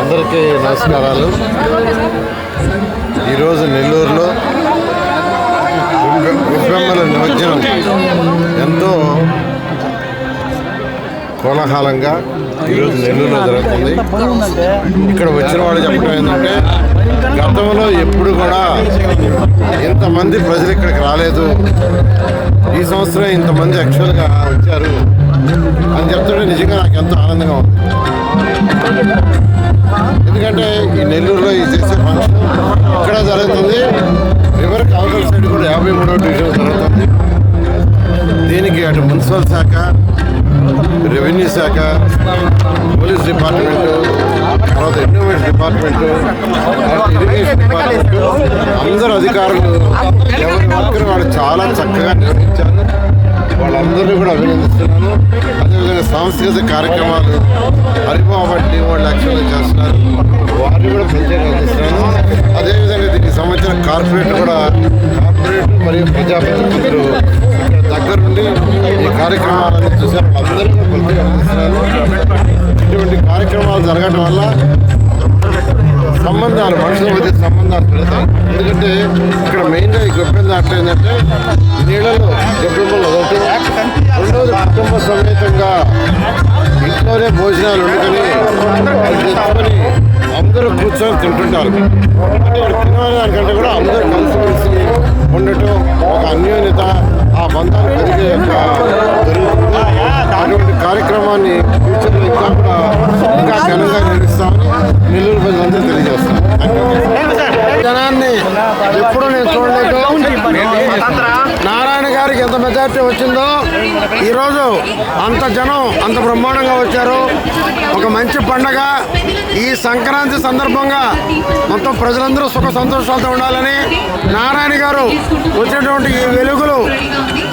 అందరికీ నమస్కారాలు. ఈరోజు నెల్లూరులో విశ్వమ్మల నిమజ్జనం. ఎంతో కోలాహలంగా ఈరోజు నెల్లూరులో జరుగుతుంది. ఇక్కడ వచ్చిన వాళ్ళు చెప్పడం ఏంటంటే గతంలో ఎప్పుడు కూడా ఇంతమంది ప్రజలు ఇక్కడికి రాలేదు. ఈ సంవత్సరం ఇంతమంది యాక్చువల్గా వచ్చారు. ఎంతో ఆనందంగా ఉంది. ఎందుకంటే ఈ నెల్లూరులో ఈ చేసే ఫంక్షన్ ఇక్కడ జరుగుతుంది. రివర్ కావల్ సైడ్ కూడా యాభై మూడో డివిజన్ జరుగుతుంది. దీనికి అటు మున్సిపల్ శాఖ రెవెన్యూ శాఖ పోలీస్ డిపార్ట్మెంటు తర్వాత ఎన్విరాన్మెంట్ డిపార్ట్మెంట్ ఇరిగేషన్ డిపార్ట్మెంట్ అందరు అధికారులు ఎవరి వాళ్ళు చాలా చక్కగా నిర్వహించారు. వాళ్ళందరినీ కూడా అభినందిస్తున్నాను. అదేవిధంగా సాంస్కృతిక కార్యక్రమాలు హరిబాబా టీం వాళ్ళు యాక్చువల్గా చేస్తున్నారు. వారిని కూడా ప్రత్యేకంగా అందిస్తున్నాను అదేవిధంగా దీనికి సంబంధించిన కార్పొరేట్ కూడా కార్పొరేట్ మరియు ప్రజాప్రతినిధులు దగ్గర నుండి ఈ కార్యక్రమాలను చూసారు వాళ్ళందరినీ కూడా ప్రత్యేకంగా అందిస్తున్నాను ఇటువంటి కార్యక్రమాలు జరగడం వల్ల సంబంధాలు మనుషుల మధ్య సంబంధాలు పెడతాయి ఎందుకంటే ఇక్కడ మెయిన్గా ఈ గొప్పల దాంట్లో ఏంటంటే నీళ్ళలో గొప్పలు ఒకటి రెండోది కుటుంబ సమేతంగా ఇంట్లోనే భోజనాలు వండుకొని తెచ్చుకొని అందరూ కూర్చొని తింటుంటారు. అంటే ఇక్కడ తినడానికంటే కూడా అందరూ కలిసిమెలిసి ఉండటం ఒక అన్యోన్యత ఆ మెజార్టీ వచ్చిందో ఈరోజు అంత జనం అంత బ్రహ్మాండంగా వచ్చారు. ఒక మంచి పండగ. ఈ సంక్రాంతి సందర్భంగా మొత్తం ప్రజలందరూ సుఖ సంతోషాలతో ఉండాలని నారాయణ గారు వచ్చినటువంటి ఈ వెలుగులు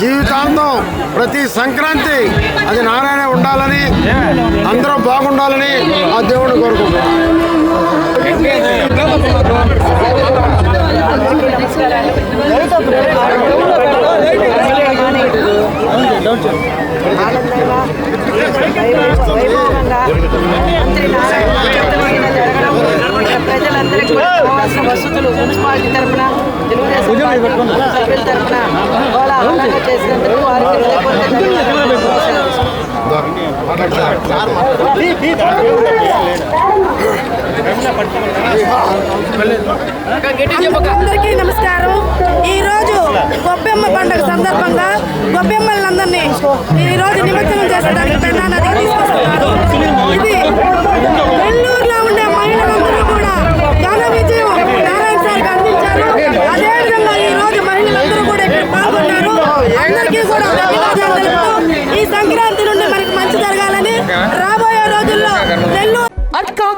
జీవితాంతం ప్రతి సంక్రాంతి అది నారాయణ ఉండాలని అందరూ బాగుండాలని ఆ దేవుడిని కోరుకుంటున్నాను కావాల్సిన వసతులు మున్సిపాలిటీ తరఫున తెలుగుదేశం సభ్యుల తరఫున కోలాహలంగా చేసినందుకు వారికి. అందరికీ నమస్కారం